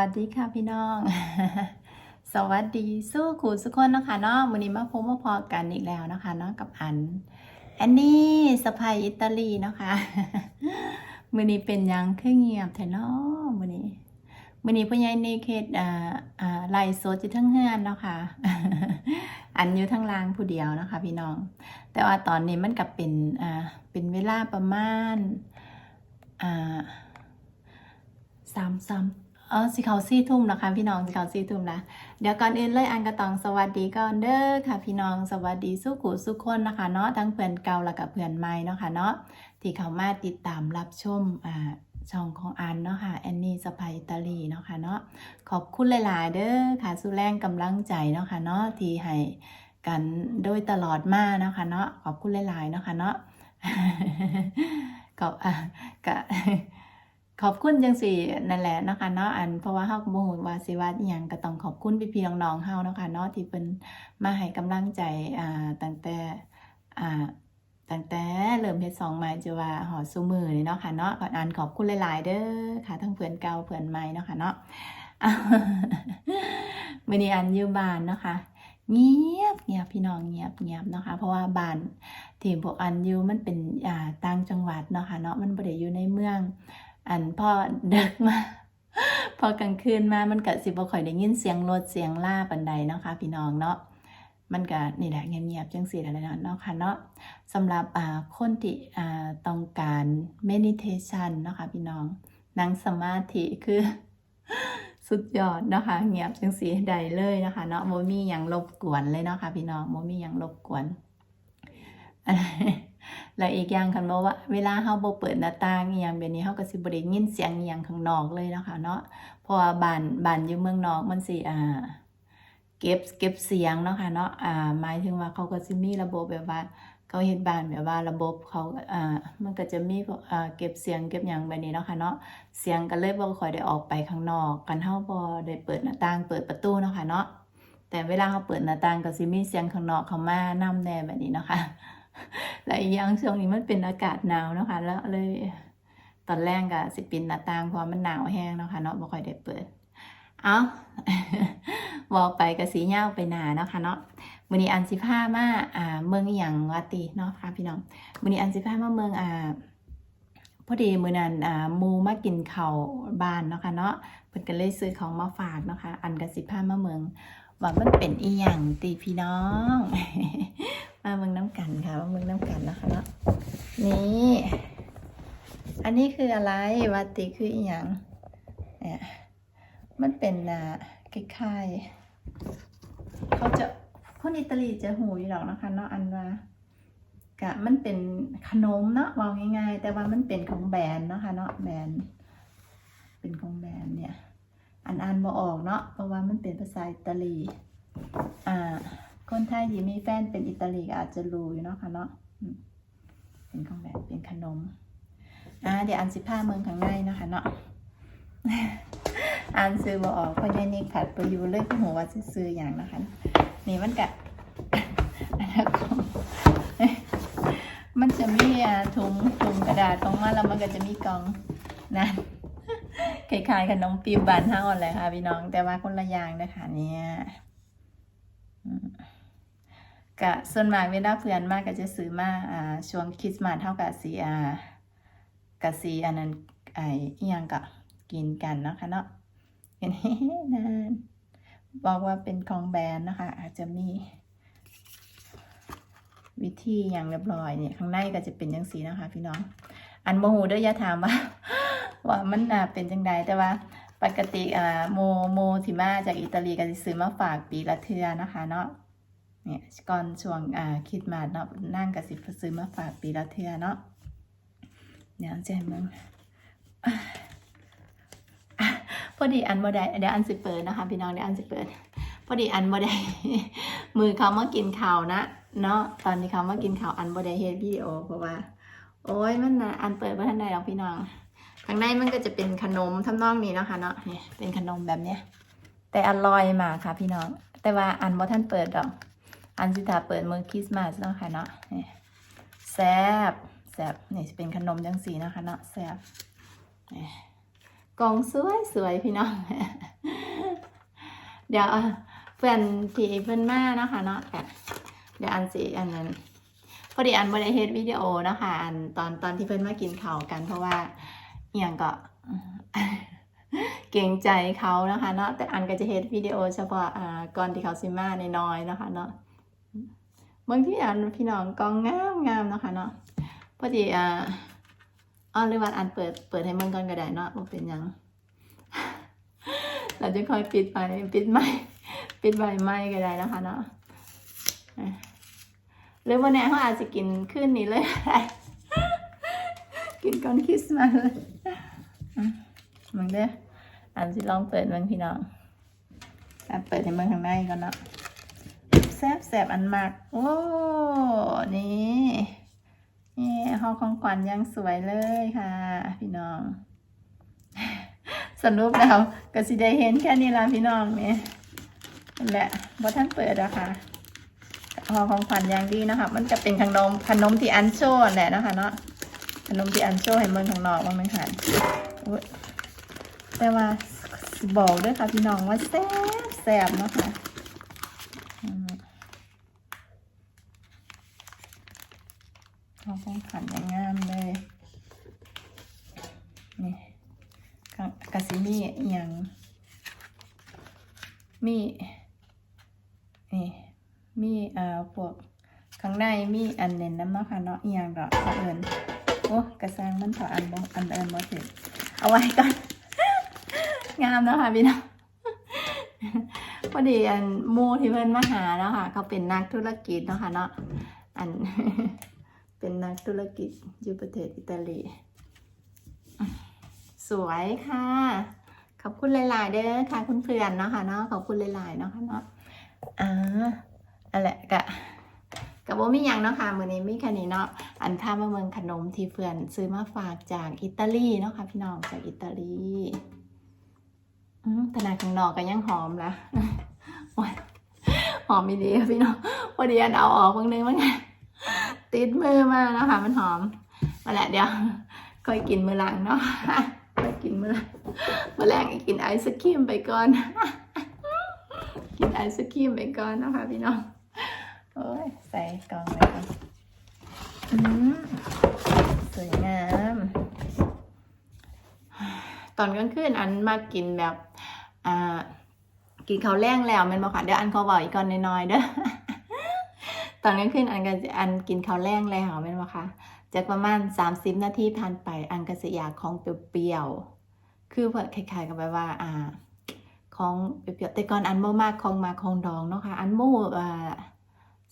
วัสดีค่ะพี่น้อง สวัสดีสู้ขู่สุกคนนะคะเนาะวันนี้มาพบมาพอกันอีกแล้วนะคะเนาะกับอันอันนี้สะพายอิตาลีนะคะมือนี้เป็นยังเคือเงียบแท้เนาะมือนี้มือนี้พ่อใหญ่ในเขตอ่าอ่าไล่โซจิทั้งเฮือนเนาะค่ะอันอยู่ทั้งล่างผู้เดียวนะคะ พี่น้อง แต่ว่าตอนนี้มันกับเป็นอ่าเป็นเวลาประมาณอ่าสามสาม เออสิเขาสี่ทุ่มนะคะพี่น้องสิเขาสี่ทุ่มละเดี๋ยวก่อนอื่นเลยอันกระตองสวัสดีก่อนเด้อค่ะ พี่น้องสวัสดีสุขุสุขคนนะคะเนาะทั้งเพื่อนเก่าและกับเพื่อนใหม่เนาะค่ะเนาะที่เขามาติดตามรับชมอ่าช่องของอันเนาะค่ะแอนนี่สไปอิตาลีเนาะค่ะเนาะขอบคุณหลาย ๆ เด้อค่ะสู้แรงกำลังใจเนาะค่ะเนาะที่ให้กันโดยตลอดมาเนาะค่ะเนาะขอบคุณหลาย ๆ เนาะค่ะเนาะก็อะก็ ขอบคุณจังสี่นั่นแหละนะคะเนาะอันเพราะว่าเฮาบ่ฮู้ว่าสิว่าอีหยังก็ต้องขอบคุณพี่ๆน้องๆเฮานะคะเนาะที่เพิ่นมาให้กำลังใจอ่าตั้งแต่อ่าตั้งแต่เริ่มเฮ็ดซองมาจะว่าหอซุมือนี่เนาะค่ะเนาะก็อันขอบคุณหลาย ๆ เด้อค่ะ ทั้งเพื่อนเก่าเพื่อนใหม่เนาะค่ะเนาะมื้อนี้อันอยู่บ้านเนาะค่ะเงียบเงียบพี่น้องเงียบเงียบเนาะค่ะเพราะว่าบ้านที่พวกอันอยู่มันเป็นอ่าต่างจังหวัดเนาะค่ะเนาะมันบ่ได้อยู่ในเมือง อันพ่อเดึกมาพอกลางคืนมามันก็สิบ่ค่อยได้ยินเสียงรถเสียงล่าปานใดเนาะค่ะพี่น้องเนาะมันก็นี่แหละเงียบๆจังซี่แหละเนาะเนาะค่ะเนาะสำหรับคนที่ต้องการ meditation เนาะค่ะพี่น้องนั่งสมาธิคือสุดยอดเนาะคะเงียบจังสีใดเลยนะคะเนาะโมมีอย่างรบกวนเลยเนาะค่ะพี่น้องโมมีอย่างรบกวน แล้วอีกอย่างคันบอกว่าเวลาเฮาบ่เปิดหน้าต่างอีหยังแบบนี้เฮาก็สิบ่ได้ยินเสียงอีหยังข้างนอกเลยเนาะคะเนาะเพราะว่าบ้านบ้านอยู่เมืองนอกมันสิอ่าเก็บเก็บเสียงเนาะค่ะเนาะอ่าหมายถึงว่าเขาก็สิมีระบบแบบว่าเขาเฮ็ดบ้านแบบว่าระบบเขาอ่ามันก็จะมีอ่าเก็บเสียงเก็บหยังแบบนี้เนาะค่ะเนาะเสียงก็เลยบ่ค่อยได้ออกไปข้างนอกกันเฮาบ่ได้เปิดหน้าต่างเปิดประตูเนาะค่ะเนาะแต่เวลาเฮาเปิดหน้าต่างก็สิมีเสียงข้างนอกเข้ามานํแน่แบบนี้เนาะค่ะ และอีกอย่างช่วงนี้มันเป็นอากาศหนาวนะคะ แล้วเลยตอนแรกก็สิปิดหน้าต่างเพราะมันหนาวแห้งเนาะคะเนาะบ่ค่อยได้เปิด เอาบอกไปก็สีเหย้าไปหนาเนาะค่ะเนาะมือนี้อันสิพามาอ่าเมืองอย่างวาติเนาะค่ะพี่น้องมือนี้อันสิพามาเมืองอ่าพอดีมือนั้นอ่ามูมากินเข้าบ้านเนาะค่ะเนาะเพิ่นก็เลยซื้อของมาฝากเนาะค่ะอันก็สิพามาเมืองว่ามันเป็นอีหยังติพี่น้อง มาเมืองน้ำกันค่ะมาเมืองน้ำกันนะคะเนาะนี่ อันนี้คืออะไรวาติคืออีหยังเนี่ยมันเป็นอ่าคล้ายๆเขาจะคนอิตาลีจะหูอยู่หรอกนะคะเนาะอันว่ากะมันเป็นขนมเนาะวางง่ายๆ แต่ว่ามันเป็นของแบรนด์เนาะคะเนาะแบรนด์เป็นของแบรนด์เนี่ย อันอ่านบ่ออกเนาะเพราะว่ามันเป็นภาษาอิตาลีอ่า คนไทยที่มีแฟนเป็นอิตาลีอาจจะรู้อยู่เนาะค่ะเนาะเป็นของแบรนด์เป็นขนมอ่าเดี๋ยวอันสิผ้าเมืองข้างในเนาะคะเนาะอ่านซื้อบ่ออกพราะยนี่ขัดไปอยู่เลยหัวว่าซื้ออย่างนะคะนี่มันกะมันจะมีถุงถุงกระดาษตรงมาแล้วมันก็จะมีกล่องนะคล้ายๆขนมปีบบานเฮาอะไรค่ะพี่น้องแต่ว่าคนละอย่างนะคะเนี่ย กะส่วนมากเวลาเพื่อนมากก็จะซื้อมาอ่าช่วงคริสต์มาสเท่ากับสีอ่ากะสีอันนั้นไอ้ยังกะกินกันเนาะคะเนาะเห็นนานบอกว่าเป็นของแบรนด์นะคะ อาจจะมี วิธีอย่างเรียบร้อยเนี่ยข้างในก็จะเป็นจังสีนะคะ พี่น้อง อันโมโหเด้ออย่าถามว่า ว่ามันน่ะเป็นจังใดแต่ว่าปกติอ่าโมโมที่มาจากอิตาลีก็จะซื้อมาฝากปีละเทื่อนะคะเนาะ เนี่ยก่อนช่วงอ่าคิดมาเนาะนั่งกับสิซื้อมาฝากปีละเทื่อเนาะเดี๋ยวจะให้มึงพอดีอันบ่ได้เดี๋ยวอันสิเปิดนะคะพี่น้องเดี๋ยวอันสิเปิดพอดีอันบ่ได้มือเขามากินข้าวนะเนาะตอนนี้เขามากินข้าวอันบ่ได้เฮ็ดวิดีโอเพราะว่า โอ้ยมันนะอันเปิดบ่ทันได้หรอกพี่น้องข้างในมันก็จะเป็นขนมทำนองนี้เนาะค่ะเนาะนี่เป็นขนมแบบเนี้ยแต่อร่อยมากค่ะพี่น้อง แต่ว่าอันบ่ทันเปิดดอก อันสิถาเปิดมือคริสต์มาสเนาะค่ะเนาะแซบแซบนี่เป็นขนมจังสีนะคะเนาะแซบนี่กล่องสวยสวยพี่น้องเดี๋ยวเพื่อนที่เพื่อนมาเนาะค่ะเนาะเดี๋ยวอันสิอันนั้นพอดีอันบริเฮ็ดวิดีโอนะคะอันตอนตอนที่เพื่อนมากินเขากัน เพราะว่าเอหย่างก็เกรงใจเขานะคะเนาะแต่อันก็จะเฮ็ดวิดีโอเฉพาะอ่าก่อนที่เขาซิมาในน้อยนะคะเนาะ บางที่อันพี่น้องกองงามงามนะคะเนาะพอดีอ่าอ๋อหรือว่าอันเปิดเปิดให้มันก่อนก็ได้เนาะบ่เป็นยังเราจะค่อยปิดไปปิดไม่ปิดใบไม้ก็ได้นะคะเนาะหรือวันนี้เขาอาจจะกินขึ้นนี้เลยกินก่อนคริสต์มาสเลยมึงเด้ออันสิลองเปิดมึงพี่น้องอะเปิดให้มึงข้างในก่อนเนาะ แซบแซบอันมากโอ้นี่นี่ห้องของขวัญยังสวยเลยค่ะ พี่น้องสรุปแล้วก็สิได้เห็นแค่นี้ละพี่น้องเนี่ยนั่แหละบ่ท่านเปิดอะค่ะห่อของขวัญอย่างดีนะคะ มันจะเป็นขนมขนมที่อันโชว์แหละนะคะเนาะขนมที่อันโชว์ให้เมืองข้างนอกว่ามันหันอุ๊ยแต่ว่าบอกด้วยค่ะพี่น้องว่าแซ่บแซ่บนะคะอืม ห่อของขวัญอย่างงามเลย นี่กะกะสิมีอย่างมีนี่มีเอ่อพวกข้างในมีอันเน้นน้ำเนาะค่ะเนาะอย่างดอกเอิญโอ้กระซังมันถออันบ่อันเอิญบ่เสร็จเอาไว้ก่อนงามเนาะค่ะพี่น้องพอดีอันมูที่เพิ่นมาหาเนาะค่ะเขาเป็นนักธุรกิจเนาะค่ะเนาะอัน เป็นนักธุรกิจอยู่ประเทศอิตาลี สวยค่ะ ขอบคุณหลาย ๆ เด้อค่ะคุณเพื่อนเนาะค่ะเนาะขอบคุณหลาย ๆ เนาะค่ะเนาะอ่าอะไรกะกะบ่มียังเนาะค่ะมือนี้มีแค่นี้เนาะอันท่ามาเมืองขนมที่เพื่อนซื้อมาฝากจากอิตาลีเนาะค่ะพี่น้องจากอิตาลีอืมแต่หนาข้างนอกก็ยังหอมละหอมมีดีพี่น้องพอดีอันเอาออกบางนึงมันไง ติดมือมาแล้วค่ะมันหอม มาแหละเดี๋ยวค่อยกินมื้อหลังเนาะค่อยกินมื้อหลังมื้อแรกกินไอศครีมไปก่อน กินไอศครีมไปก่อนนะคะพี่น้องโอ้ยใส่กล่องไปก่อนสวยงาม ตอนกลางคืนอันมากินแบบ อ่า กินข้าวแรงแล้วมันบอกค่ะเดี๋ยวอันเขาบอกอีกก่อนน้อยๆเด้อ ตอนกลางคืนอันก็จะอันกินข้าวแรงแล้วแม่นบ่คะจากประมาณ 30 นาทีผ่านไปอันก็สิอยากของเปรี้ยวๆคือเพิ่นคล้ายๆกับแบบว่าอ่าของเปรี้ยวๆแต่ก่อนอันบ่มากของมาของดองเนาะค่ะอันหมู่อ่า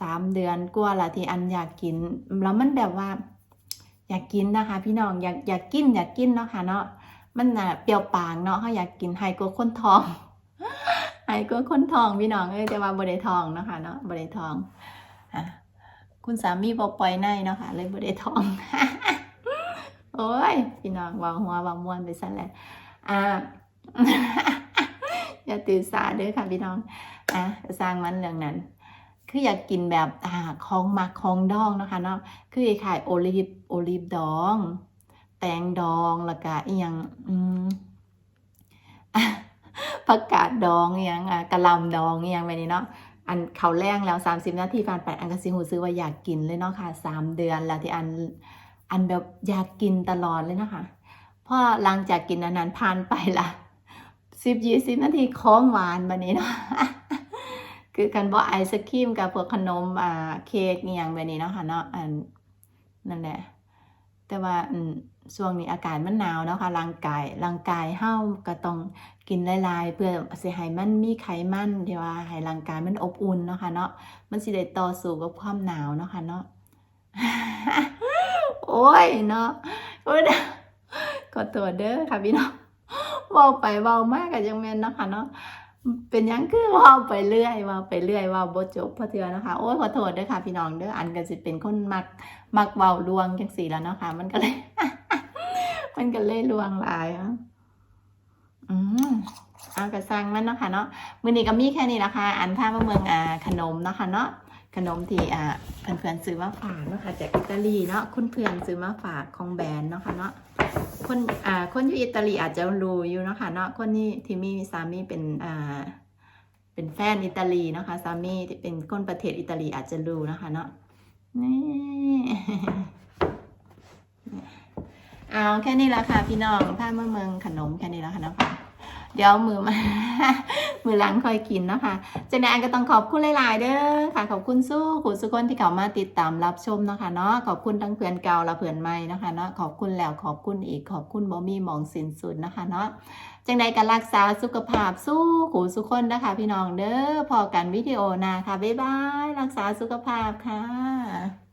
สามเดือนกว่าละที่อันอยากกิน แล้วมันแบบว่า อยากกินนะคะ พี่น้องอยากอยากกินอยากกินเนาะค่ะเนาะมันน่ะเปรี้ยวปากเนาะเขาอยากกินไฮกว่าคนทองไฮกว่าคนทองพี่น้องเอ้ยแต่ว่าบ่ได้ทองเนาะคะเนาะบ่ได้ทอง คุณสามีบ่ปล่อยในเนาะค่ะ เลยบ่ได้ทอง โอ้ย พี่น้องว่าหัวว่าม่วนไปซะแล้วอ่าอย่าตื่นสายเด้อค่ะพี่น้องอะสร้างมันเรื่องนั้น คืออยากกินแบบอ่าของมักของดองนะคะเนาะคือขายโอลิฟโอลิฟดอง แตงดองแล้วก็อียงอืมอะผักกาดดองอีหยังอะกะหล่ำดองอีหยังแบบนี้เนาะ อันเขาแรงแล้ว 30 นาทีผ่านไปอันก็สิหูซื้อว่าอยากกินเลยเนาะค่ะสามเดือนแล้วที่อันอันแบบอยากกินตลอดเลยนะคะพอหลังจากกินอันนั้นผ่านไปละสิบยี่สิบนาทีของหวานแบบนี้เนาะคือกันบ่ไอศครีมกับพวกขนมอ่าเค้กอย่างแบบนี้เนาะค่ะเนาะอันนั่นแหละแต่ว่าอืม ช่วงนี้อากาศมันหนาวเนาะค่ะร่างกายร่างกายเฮาก็ต้องกินหลายๆ เพื่อสิให้มันมีไขมันที่ว่าให้ร่างกายมันอบอุ่นเนาะค่ะเนาะมันสิได้ต่อสู้กับความหนาวเนาะค่ะเนาะโอ้ยเนาะโอ้ยขอตัวเด้อค่ะพี่น้องเว้าไปเว้ามากก็ยังแม่นเนาะค่ะเนาะเป็นยังคือเว้าไปเรื่อยเว้าไปเรื่อยเว้าบจบพอเทื่อนะคะโอ้ยขอโทษด้อค่ะพี่น้องเด้ออันก็สิเป็นคนมักมักเว้าลวงจังสีแล้วเนาะค่ะมันก็เลย มันก็เลยลวงหลายอะอืมเอากระซังมันเนาะค่ะเนาะมือนี้ก็มีแค่นี้นะคะ อันท่ามาเมืองอ่าขนมเนาะค่ะเนาะขนมที่อ่าเพื่อนๆซื้อมาฝากเนาะค่ะจากอิตาลีเนาะคุณเพื่อนซื้อมาฝากของแบรนด์เนาะค่ะเนาะคนอ่าคนอยู่อิตาลีอาจจะรู้อยู่เนาะค่ะเนาะคนนี้ที่มีสามีเป็นอ่าเป็นแฟนอิตาลีนะคะสามีที่เป็นคนประเทศอิตาลีอาจจะรู้นะคะเนาะนี่ เอาแค่นี้ละค่ะพี่น้องผ้าเมื่อเมืองขนมแค่นี้ละค่ะนะคะเดี๋ยวมือมา มือหล้างคอยกินนะคะเจนั้นก็ต้องขอบคุณหลายๆเด้อค่ะ ขอบคุณสู้คุณสุกคนที่เข้ามาติดตามรับชมนะคะเนาะขอบคุณทั้งเพื่อนเก่าและเพื่อนใหม่นะคะเนาะขอบคุณแล้วขอบคุณอีกขอบคุณบ่มีหมองสินสุดนะคะเนาะจังใดก็รักษาสุขภาพสู้หูสุกคนนะคะ พี่น้องเด้อพอกันวิดีโอหนาค่ะบ๊ายบายรักษาสุขภาพค่ะ